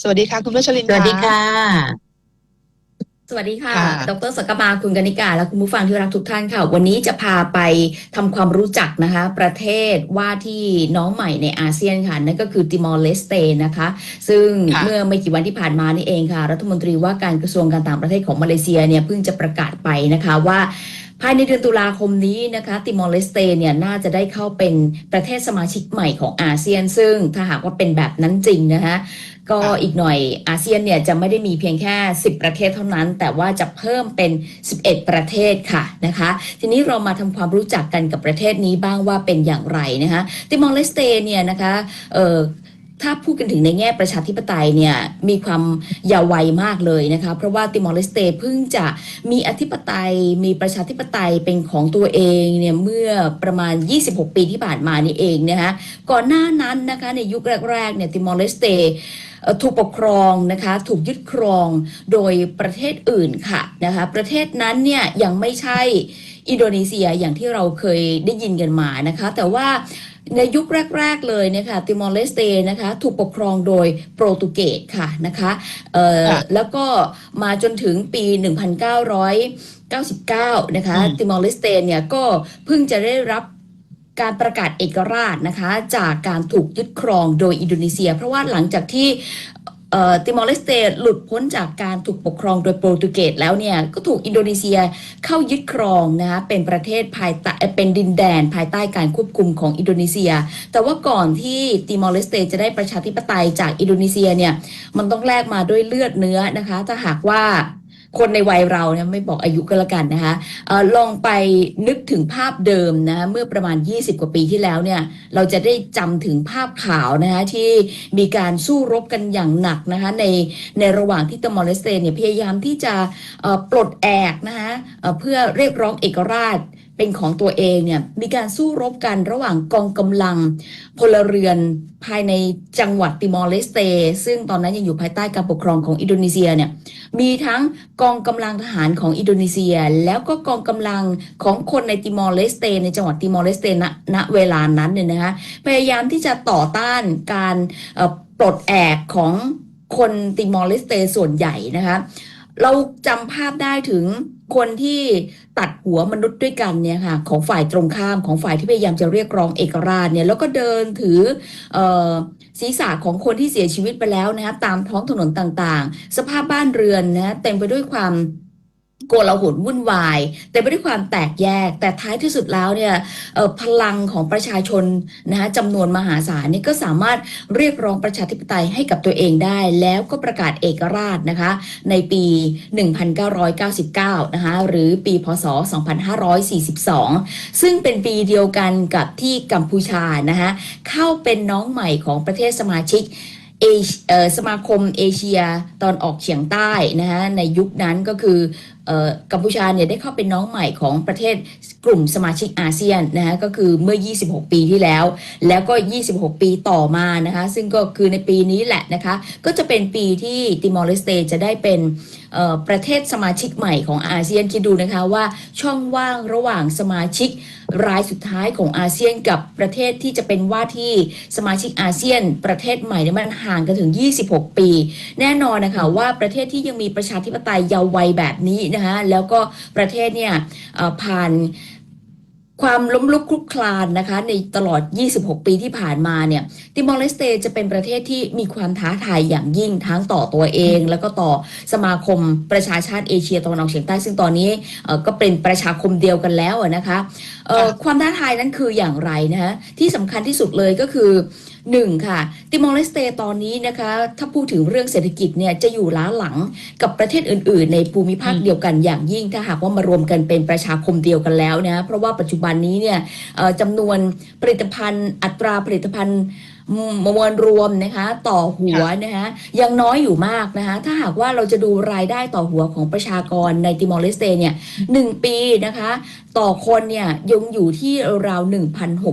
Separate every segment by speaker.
Speaker 1: สวัสดีค่ะ คุณพัชริน
Speaker 2: สวัสดีค่ะ
Speaker 3: สวัสดีค่ะ
Speaker 1: ค่ะ
Speaker 3: ดรสกมาคุณกนิกา และคุณผู้ฟังที่รักทุกท่านค่ะ วันนี้จะพาไปทำความรู้จักนะคะ ประเทศว่าที่น้องใหม่ในอาเซียนค่ะ นั่นก็คือติมอร์เลสเตนะคะ ซึ่ง
Speaker 1: ค่ะ
Speaker 3: เมื่อไม่กี่วันที่ผ่านมานี่เองค่ะ รัฐมนตรีว่าการกระทรวงการต่างประเทศของมาเลเซียเนี่ยเพิ่งจะประกาศไปนะคะว่าภายในเดือนตุลาคมนี้นะคะติมอร์เลสเตเนี่ยน่าจะได้เข้าเป็นประเทศสมาชิกใหม่ของอาเซียน ซึ่งถ้าหากว่าเป็นแบบนั้นจริงนะคะ ก็อีกหน่อยอาเซียนเนี่ยจะไม่ได้มีเพียงแค่ 10 ประเทศเท่านั้น แต่ว่าจะเพิ่มเป็น 11 ประเทศค่ะนะคะ ทีนี้เรามาทำความรู้จักกันกับประเทศนี้บ้างว่าเป็นอย่างไรนะคะติมอร์เลสเตเนี่ยนะคะเถ้าพูดกันถึงในแง่ประชาธิปไตยเนี่ยมีความยาววัยมากเลยนะคะเพราะว่าติมอร์เลสเตเพิ่งจะมีอธิปไตยมีประชาธิปไตยเป็นของตัวเองเนี่ยเมื่อประมาณ 26 ปีที่ผ่านมานี่เองนะคะก่อนหน้านั้นนะคะในยุคแรกๆเนี่ยติมอร์เลสเตถูกปกครองนะคะถูกยึดครองโดยประเทศอื่นค่ะนะคะประเทศนั้นเนี่ยยังไม่ใช่อินโดนีเซียอย่างที่เราเคยได้ยินกันมานะคะแต่ว่า ในยุคแรก ๆ เลยเนี่ยค่ะติมอร์เลสเตนะคะถูกปกครองโดยโปรตุเกสค่ะนะคะเอ่อ
Speaker 1: ค่ะ
Speaker 3: แล้วก็มาจนถึงปี 1999 นะคะ
Speaker 1: อืม
Speaker 3: ติมอร์เลสเตเนี่ยก็เพิ่งจะได้รับการประกาศเอกราชนะคะจากการถูกยึดครองโดยอินโดนีเซีย เพราะว่าหลังจากที่เอ่อ ติมอร์เลสเตหลุดพ้นจากการถูกปกครองโดยโปรตุเกสแล้วเนี่ย ก็ถูกอินโดนีเซียเข้ายึดครองนะคะเป็นประเทศภายใต้เอ่อเป็นดินแดนภายใต้การควบคุมของอินโดนีเซีย แต่ว่าก่อนที่ติมอร์เลสเตจะได้ประชาธิปไตยจากอินโดนีเซียเนี่ยมันต้องแลกมาด้วยเลือดเนื้อนะคะถ้าหากว่า คนในวัยเราเนี่ยไม่บอกอายุก็แล้วกันนะคะออลองไปนึกถึงภาพเดิมนะเมื่อประมาณ 20 กว่าปีที่แล้วเนี่ยเราจะได้จำถึงภาพข่าวนะคะที่มีการสู้รบกันอย่างหนักนะคะในในระหว่างที่ตมอร์เลสเตเนี่ยพยายามที่จะปลดแอกนะคะเพื่อเรียกร้องเอกราช เป็นของตัวเองเนี่ยมีการสู้รบกันระหว่างกองกำลังพลเรือนภายในจังหวัดติมอร์เลสเต ซึ่งตอนนั้นยังอยู่ภายใต้การปกครองของอินโดนีเซียเนี่ยมีทั้งกองกำลังทหารของอินโดนีเซีย แล้วก็กองกำลังของคนในติมอร์เลสเต ในจังหวัดติมอร์เลสเตณณเวลานั้นเนี่ยนะคะพยายามที่จะต่อต้านการปลดแอกของคนติมอร์เลสเตส่วนใหญ่นะคะเราจำภาพได้ถึง คนที่ตัดหัวมนุษย์ด้วยกันเนี่ยค่ะของฝ่ายตรงข้ามของฝ่ายที่พยายามจะเรียกร้องเอกราชเนี่ยแล้วก็เดินถืออศีรษะของคนที่เสียชีวิตไปแล้วนะคะตามท้องถนนต่างๆ สภาพบ้านเรือนนะเต็มไปด้วยความ โกลาหลวุ่นวายเต็มได้ความแตกแยก แต่ท้ายที่สุดแล้วเนี่ยพลังของประชาชนนะคะจำนวนมหาศาลนี่ก็สามารถเรียกร้องประชาธิปไตยให้กับตัวเองได้ แล้วก็ประกาศเอกราชนะคะในปี 1999 นะคะหรือปีพศ 2542 ซึ่งเป็นปีเดียวกันกับที่กัมพูชานะคะเข้าเป็นน้องใหม่ของประเทศสมาชิกเอสมาคมเอเชียตอนออกเฉียงใต้นะคะในยุคนั้นก็คือ กัมพูชาเนี่ยได้เข้าเป็นน้องใหม่ของประเทศกลุ่มสมาชิกอาเซียนนะคะก็คือเมื่อ 26 ปีที่แล้ว แล้วก็ 26 ปีต่อมานะคะซึ่งก็คือในปีนี้แหละนะคะก็จะเป็นปีที่ติมอร์เลสเตจะได้เป็นประเทศสมาชิกใหม่ของอาเซียนคิดดูนะคะว่าช่องว่างระหว่างสมาชิก รายสุดท้ายของอาเซียนกับประเทศที่จะเป็นว่าที่สมาชิกอาเซียน ประเทศใหม่เนี่ยมันห่างกันถึง 26 ปี แน่นอนนะคะว่าประเทศที่ยังมีประชาธิปไตยเยาว์วัยแบบนี้นะคะแล้วก็ประเทศเนี่ยผ่าน ความล้มลุกคลุกคลานนะคะในตลอด 26 ปีที่ผ่านมาเนี่ยติมอร์เลสเตจะเป็นประเทศที่มีความท้าทายอย่างยิ่งทั้งต่อตัวเอง แล้วก็ต่อสมาคมประชาชาติเอเชียตะวันออกเฉียงใต้ ซึ่งตอนนี้เอ่อก็เป็นประชาคมเดียวกันแล้วอะนะคะเอ่อความท้าทายนั้นคืออย่างไรนะคะที่สำคัญที่สุดเลยก็คือ หนึ่งค่ะ ติมอร์เลสเตตอนนี้นะคะ ถ้าพูดถึงเรื่องเศรษฐกิจเนี่ยจะอยู่ล้าหลังกับประเทศอื่น ๆ ในภูมิภาคเดียวกันอย่างยิ่งถ้าหากว่ามารวมกันเป็นประชาคมเดียวกันแล้วนะเพราะว่าปัจจุบันนี้เนี่ยจำนวนผลิตภัณฑ์อัตราผลิตภัณฑ์ มวลรวมนะคะต่อหัวนะคะยังน้อยอยู่มากนะคะถ้าหากว่าเราจะดูรายได้ต่อหัวของประชากรในติมอร์เลสเตเนี่ยหนึ่งปีนะคะต่อคนเนี่ยยังอยู่ที่ราว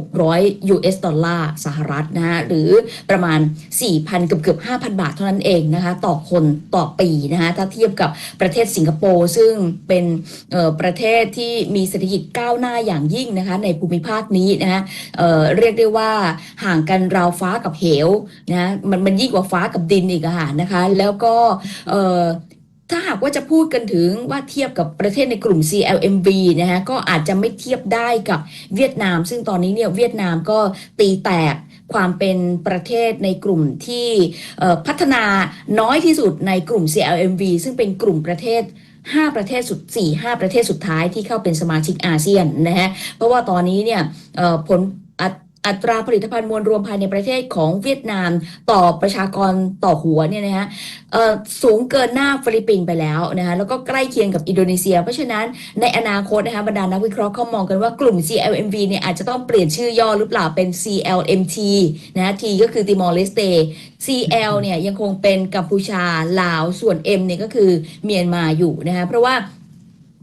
Speaker 3: 1,600 US ดอลลาร์สหรัฐนะฮะหรือประมาณ 4,000 เกือบเกือบ5,000 บาทเท่านั้นเองนะคะต่อคนต่อปีนะคะถ้าเทียบกับประเทศสิงคโปร์ซึ่งเป็นเอ่อประเทศที่มีเศรษฐกิจก้าวหน้าอย่างยิ่งนะคะในภูมิภาคนี้นะคะเอ่อเรียกได้ว่าห่างกันราวฝฟ้ากับเหวนะมันมันยิ่งกว่าฟ้ากับดินอีกอะนะคะ แล้วก็เถ้าหากว่าจะพูดกันถึงว่าเทียบกับประเทศในกลุ่ม CLMV นะฮะก็อาจจะไม่เทียบได้กับเวียดนาม ซึ่งตอนนี้เนี่ยเวียดนามก็ตีแตกความเป็นประเทศในกลุ่มที่พัฒนาน้อยที่สุดในกลุ่ม CLMV ซึ่งเป็นกลุ่มประเทศ5 ประเทศสุด4 5 ประเทศสุดท้ายที่เข้าเป็นสมาชิกอาเซียนนะฮะเพราะว่าตอนนี้เนี่ยเอ่อผล อัตราผลิตภัณฑ์มวลรวมภายในประเทศของเวียดนามต่อประชากรต่อหัวเนี่ยนะฮะสูงเกินหน้าฟิลิปปินส์ไปแล้วนะคะแล้วก็ใกล้เคียงกับอินโดนีเซีย เพราะฉะนั้นในอนาคตนะคะบรรดานักวิเคราะห์เขามองกันว่ากลุ่ม CLMV เนี่ยอาจจะต้องเปลี่ยนชื่อย่อหรือเปล่าเป็น CLMT นะ T ก็คือติมอร์เลสเต CL เนี่ยยังคงเป็นกัมพูชาลาวส่วน M เนี่ยก็คือเมียนมาอยู่นะคะเพราะว่า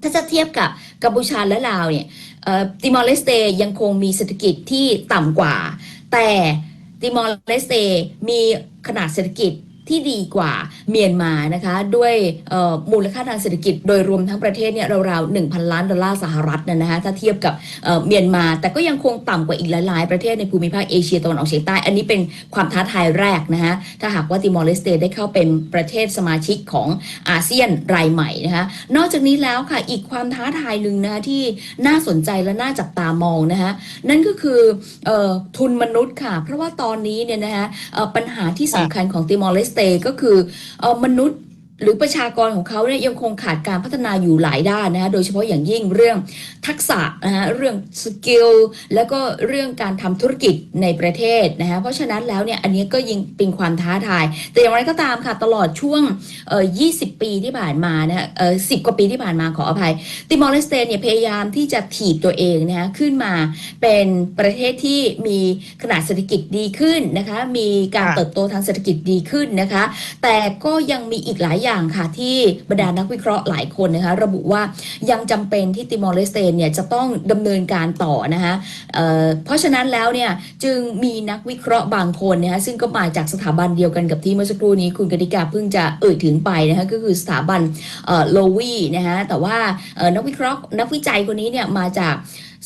Speaker 3: ถ้าจะเทียบกับกัมพูชาและลาวเนี่ย ติมอร์เลสเตยังคงมีเศรษฐกิจที่ต่ำกว่า แต่ติมอร์เลสเตมีขนาดเศรษฐกิจ ที่ดีกว่าเมียนมานะคะ ด้วยมูลค่าทางเศรษฐกิจโดยรวมทั้งประเทศเนี่ยราวๆ1,000 ล้านดอลลาร์สหรัฐนะนะคะถ้าเทียบกับเมียนมา แต่ก็ยังคงต่ำกว่าอีกหลายๆ ประเทศในภูมิภาคเอเชียตะวันออกเฉียงใต้ อันนี้เป็นความท้าทายแรกนะคะถ้าหากว่าติมอร์เลสเตได้เข้าเป็นประเทศสมาชิกของอาเซียนรายใหม่นะคะนอกจากนี้แล้วค่ะอีกความท้าทายหนึ่งนะคะที่น่าสนใจและน่าจับตามองนะคะนั่นก็คือออทุนมนุษย์ค่ะ เพราะว่าตอนนี้เนี่ยนะคะปัญหาที่สำคัญของติมอร์เลสเตก็คือเออมนุษย์ หรือประชากรของเขาเนี่ยยังคงขาดการพัฒนาอยู่หลายด้านนะคะโดยเฉพาะอย่างยิ่งเรื่องทักษะนะคะเรื่องสกิลแล้วก็เรื่องการทำธุรกิจในประเทศนะคะเพราะฉะนั้นแล้วเนี่ยอันนี้ก็ยังเป็นความท้าทาย แต่อย่างไรก็ตามค่ะตลอดช่วงเอ่อ20 ปีที่ผ่านมานะคะเอ่อ10กว่าปีที่ผ่านมาขออภัย ติมอร์เลสเตเนี่ยพยายามที่จะถีบตัวเองนะคะขึ้นมาเป็นประเทศที่มีขนาดเศรษฐกิจดีขึ้นนะคะมีการ
Speaker 1: ค่ะ
Speaker 3: เติบโตทางเศรษฐกิจดีขึ้นนะคะ แต่ก็ยังมีอีกหลายอย่างางค่ะที่บรรดานักวิเคราะห์หลายคนนะคะระบุว่ายังจำเป็นที่ติมอร์เลสเตนเนี่ยจะต้องดำเนินการต่อนะคะเเพราะฉะนั้นแล้วเนี่ยจึงมีนักวิเคราะห์บางคนนะคะซึ่งก็มาจากสถาบันเดียวกันกับที่เมื่อสักครู่นี้คุณกติกาเพิ่งจะเอ่ยถึงไปนะคะก็คือสถาบันโลวีนะคะแต่ว่านักวิเคราะห์นักวิจัยคนนี้เนี่ยมาจาก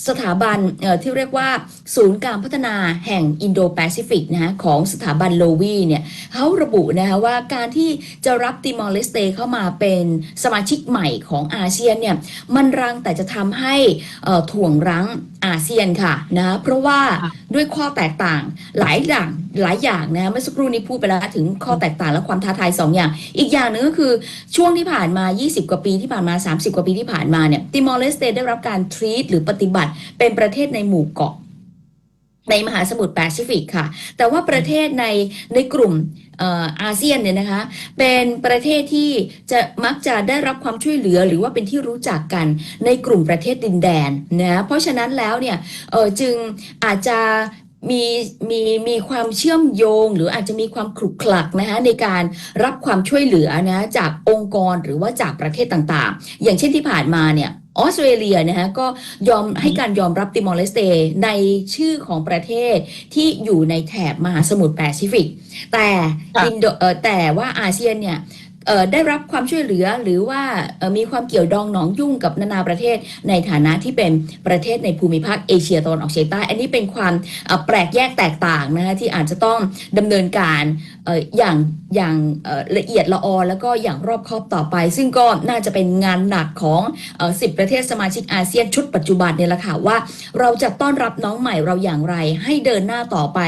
Speaker 3: สถาบันที่เรียกว่าศูนย์การพัฒนาแห่งอินโดแปซิฟิกนะคะของสถาบันโลวีเนี่ยเขาระบุนะคะว่าการที่จะรับติมอร์เลสเตเข้ามาเป็นสมาชิกใหม่ของอาเซียนเนี่ยมันรังแต่จะทำให้เอ่อถ่วงรั้งอาเซียนค่ะนะเพราะว่า
Speaker 1: ค่ะ
Speaker 3: ด้วยข้อแตกต่างหลายอย่างหลายอย่างนะเมื่อสักครู่นี้พูดไปแล้วถึงข้อแตกต่างและความท้าทายสองอย่าง อีกอย่างหนึ่งก็คือช่วงที่ผ่านมา 20 กว่าปีที่ผ่านมา 30 กว่าปีที่ผ่านมาเนี่ยติมอร์เลสเตได้รับการทรีตหรือปฏิบัติเป็นประเทศในหมู่เกาะ ในมหาสมุทรแปซิฟิกค่ะ แต่ว่าประเทศในในกลุ่มอาเซียนเนี่ยนะคะเป็นประเทศที่จะมักจะได้รับความช่วยเหลือหรือว่าเป็นที่รู้จักกันในกลุ่มประเทศดินแดนนะเพราะฉะนั้นแล้วเนี่ยจึงอาจจะมีมีมีความเชื่อมโยง หรืออาจจะมีความขลุกคลักนะคะในการรับความช่วยเหลือนะจากองค์กรหรือว่าจากประเทศต่างๆ อย่างเช่นที่ผ่านมาเนี่ย ออสเตรเลียนะคะก็ยอมให้การยอมรับติมอร์เลสเตในชื่อของประเทศที่อยู่ในแถบมหาสมุทรแปซิฟิก แต่
Speaker 1: ค่ะ
Speaker 3: อินโดเอ่อแต่ว่าอาเซียนเนี่ยเอ่อ ได้รับความช่วยเหลือหรือว่าเอ่อมีความเกี่ยวดองหนองยุ่งกับนานาประเทศ ในฐานะที่เป็นประเทศในภูมิภาคเอเชียตะวันออกเฉียงใต้ อันนี้เป็นความเอ่อแปลกแยกแตกต่างนะคะที่อาจจะต้องดำเนินการเอ่ออย่างอย่างเอ่อละเอียดละออแล้วก็อย่างรอบคอบต่อไป ซึ่งก็น่าจะเป็นงานหนักของเอ่อ10 ประเทศสมาชิกอาเซียนชุดปัจจุบันเนี่ยแหละค่ะว่าเราจะต้อนรับน้องใหม่เราอย่างไรให้เดินหน้าต่อไป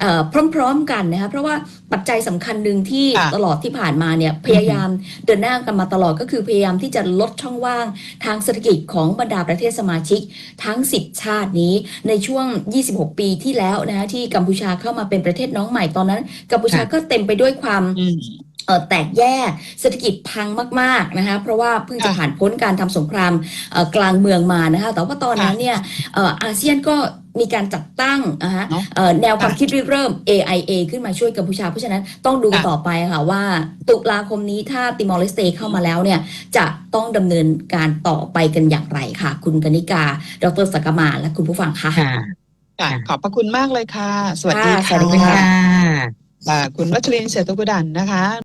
Speaker 3: เอ่อพร้อม ๆ กันนะคะเพราะว่าปัจจัยสำคัญหนึ่งที่
Speaker 1: ค่ะ
Speaker 3: ตลอดที่ผ่านมาเนี่ยพยายามเดินหน้ากันมาตลอดก็คือพยายามที่จะลดช่องว่างทางเศรษฐกิจของบรรดาประเทศสมาชิกทั้ง 10 ชาตินี้ในช่วง 26 ปีที่แล้วนะคะที่กัมพูชาเข้ามาเป็นประเทศน้องใหม่ตอนนั้นกัมพูชาก็เต็มไปด้วยความ
Speaker 1: อืม
Speaker 3: เอ่อแตกแยกเศรษฐกิจพังมากๆนะคะเพราะว่าเพิ่งจะ
Speaker 1: ค่ะ
Speaker 3: ผ่านพ้นการทำสงครามเอ่อกลางเมืองมานะคะแต่ว่าตอนนั้นเนี่ยเอ่ออาเซียนก็ มีการจัดตั้งนะคะ
Speaker 1: เนอะ
Speaker 3: เอ่อแนวความ
Speaker 1: ค่ะ
Speaker 3: คิดริเริ่ม AIA ขึ้นมาช่วยกัมพูชา เพราะฉะนั้นต้องดูกัน
Speaker 1: ค่ะ
Speaker 3: ต่อไปค่ะว่า ตุลาคมนี้ถ้าติมอร์เลสเตเข้ามาแล้วเนี่ยจะต้องดำเนินการต่อไปกันอย่างไรค่ะ คุณกนิกา ดรสักกมาและคุณผู้ฟังค่ะ
Speaker 2: ค่ะ
Speaker 1: ค่ะ
Speaker 2: ค่ะ
Speaker 1: ขอบพระคุณมากเลยค่ะ สวัสดี
Speaker 3: ค่ะ สวั
Speaker 1: ค่ะ
Speaker 3: สดีค่ะ
Speaker 1: ค่ะ คุณวัชรินทร์เศรษฐกุดันนะคะ